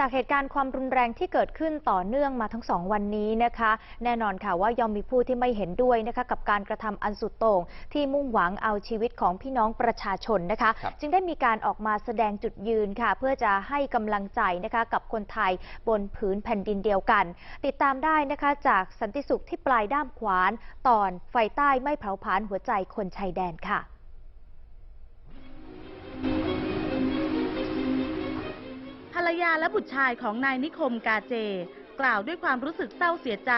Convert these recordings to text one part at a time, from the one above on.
จากเหตุการณ์ความรุนแรงที่เกิดขึ้นต่อเนื่องมาทั้งสองวันนี้นะคะ แน่นอนค่ะว่ายอมมีผู้ที่ไม่เห็นด้วยนะคะกับการกระทำอันสุดโต่งที่มุ่งหวังเอาชีวิตของพี่น้องประชาชนนะคะครับจึงได้มีการออกมาแสดงจุดยืนค่ะ เพื่อจะให้กำลังใจนะคะกับคนไทยบนผืนแผ่นดินเดียวกัน ติดตามได้นะคะจากสันติสุขที่ปลายด้ามขวาน ตอนไฟใต้ไม่เผาผลาญหัวใจคนชายแดนค่ะ รรยาและบุตรชายของนายนิคมกาเจ กล่าวด้วยความรู้สึกเศร้าเสียใจ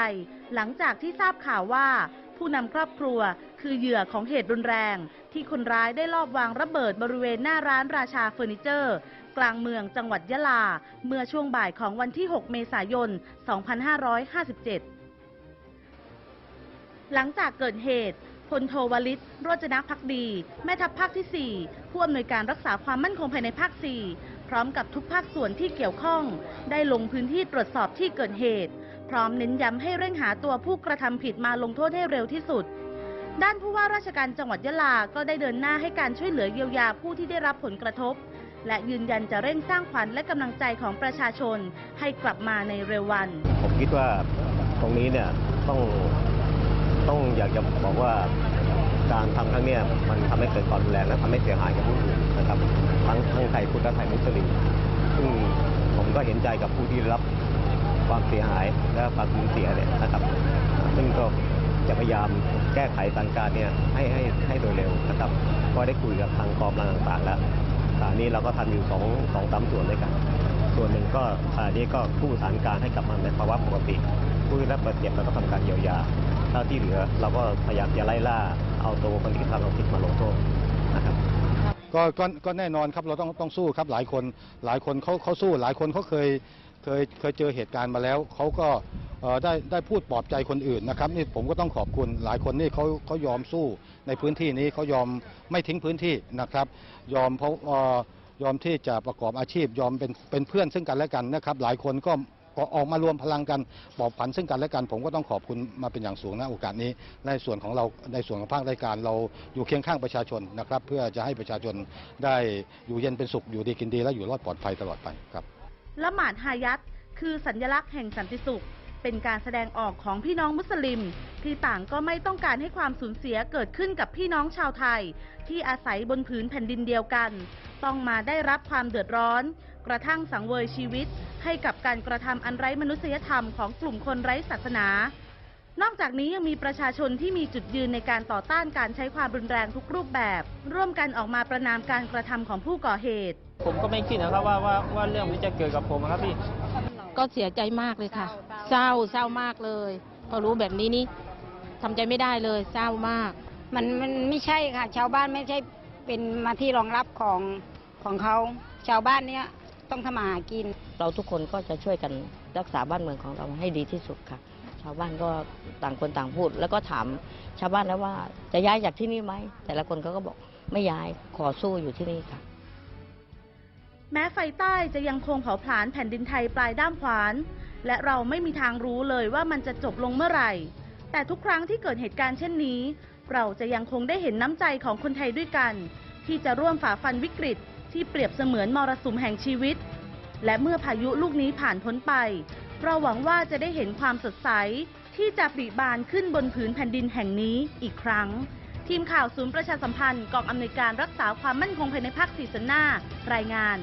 หลังจากที่ทราบข่าวว่า ผู้นำครอบครัวคือเหยื่อของเหตุรุนแรง ที่คนร้ายได้ลอบวางระเบิดบริเวณหน้าร้านราชาเฟอร์นิเจอร์ กลางเมืองจังหวัดยะลา เมื่อช่วงบ่ายของวันที่ 6 เมษายน 2557หลังจากเกิดเหตุพลโทวลิตโรจนพักดี แม่ทัพภาคที่ 4 ผู้อำนวยการรักษาความมั่นคงภายในภาค 4 ร้อมกับทุกภาคส่วนที่เกี่ยวข้อง ได้ลงพื้นที่ตรวจสอบที่เกิดเหตุ พร้อมเน้นย้ำให้เร่งหาตัวผู้กระทำผิดมาลงโทษให้เร็วที่สุด ด้านผู้ว่าราชการจังหวัดยะลา ก็ได้เดินหน้าให้การช่วยเหลือเยียวยาผู้ที่ได้รับผลกระทบ และยืนยันจะเร่งสร้างขวัญและกำลังใจของประชาชนให้กลับมาในเร็ววัน ผมคิดว่าตรงนี้เนี่ยต้องต้องอยากจะบอกว่า การทำครั้งเนี้ยมันทำให้เกิดความรุนแรงและทำให้เสียหายกับผู้อื่นนะครับทั้งทั้งไทยพุทธและไทยมุสลิมซึ่งผมก็เห็นใจกับผู้ที่รับความเสียหายและความสูญเสียเนี่ยนะครับ ซึ่งก็จะพยายามแก้ไขสถานการณ์เนี่ยให้ให้ให้โดยเร็วนะครับ ก็ได้คุยกับทางกองกำลังต่างๆแล้วอ่านี้เราก็ทำอยู่สองสองสามส่วนด้วยกัน ส่วนหนึ่งก็อันนี้ก็ผู้สานการให้กลับมาในภาวะปกติ ผู้ได้รับบาดเจ็บเราก็ทำการเยียวยา ถ้าที่เหลือ เราก็พยายามจะไล่ล่าเอาตัวคนที่ทำความผิดมาลงโทษนะครับก็ก็ก็แน่นอนครับเราต้องต้องสู้ครับหลายคนหลายคนเขาเขาสู้หลายคนเขาเคยเคยเคยเจอเหตุการณ์มาแล้วเขาก็ได้ได้พูดปลอบใจคนอื่นนะครับนี่ผมก็ต้องขอบคุณหลายคนนี่เขาเขายอมสู้ในพื้นที่นี้เขายอมไม่ทิ้งพื้นที่นะครับ ยอมเพราะยอมที่จะประกอบอาชีพยอมเป็นเป็นเพื่อนซึ่งกันและกันนะครับ หลายคนก็ ออกมารวมพลังกันปลอบผันซึ่งกันและกันผมก็ต้องขอบคุณมาเป็นอย่างสูงนะโอกาสนี้ในส่วนของเราในส่วนของภาคราชการเราอยู่เคียงข้างประชาชนนะครับ เพื่อจะให้ประชาชนได้อยู่เย็นเป็นสุขอยู่ดีกินดี และอยู่รอดปลอดภัยตลอดไปครับละหมาดฮายัตคือสัญลักษณ์แห่งสันติสุข เป็นการแสดงออกของพี่น้องมุสลิม ที่ต่างก็ไม่ต้องการให้ความสูญเสียเกิดขึ้นกับพี่น้องชาวไทย ที่อาศัยบนผืนแผ่นดินเดียวกัน ต้องมาได้รับความเดือดร้อน กระทั่งสังเวยชีวิต ให้กับการกระทำอันไร้มนุษยธรรมของกลุ่มคนไร้ศาสนา นอกจากนี้ยังมีประชาชนที่มีจุดยืนในการต่อต้านการใช้ความรุนแรงทุกรูปแบบ ร่วมกันออกมาประนามการกระทำของผู้ก่อเหตุ ผมก็ไม่คิดนะครับว่าว่าว่าเรื่องนี้จะเกิดกับผมอะครับพี่ก็เสียใจมากเลยค่ะ เศร้าเศร้ามากเลย พอรู้แบบนี้นี่ทำใจไม่ได้เลยเศร้ามาก มันมันไม่ใช่ค่ะ ชาวบ้านไม่ใช่เป็นมาที่รองรับของ ของเขาชาวบ้านเนี้ยต้องทำมาหากิน เราทุกคนก็จะช่วยกันรักษาบ้านเมืองของเราให้ดีที่สุดค่ะ ชาวบ้านก็ต่างคนต่างพูด แล้วก็ถามชาวบ้านแล้วว่าจะย้ายจากที่นี่ไหม แต่ละคนเขาก็บอกไม่ย้ายขอสู้อยู่ที่นี่ค่ะ แม้ไฟใต้จะยังคงเผาผลาญแผ่นดินไทยปลายด้ามขวาน และเราไม่มีทางรู้เลยว่ามันจะจบลงเมื่อไหร่ แต่ทุกครั้งที่เกิดเหตุการณ์เช่นนี้ เราจะยังคงได้เห็นน้ำใจของคนไทยด้วยกัน ที่จะร่วมฝ่าฟันวิกฤต ที่เปรียบเสมือนมรสุมแห่งชีวิต และเมื่อพายุลูกนี้ผ่านพ้นไป เราหวังว่าจะได้เห็นความสดใส ที่จะปริบานขึ้นบนผืนแผ่นดินแห่งนี้อีกครั้ง ทีมข่าวศูนย์ประชาสัมพันธ์กองอำนวยการรักษาความมั่นคงภายในภาคสีสันนารายงาน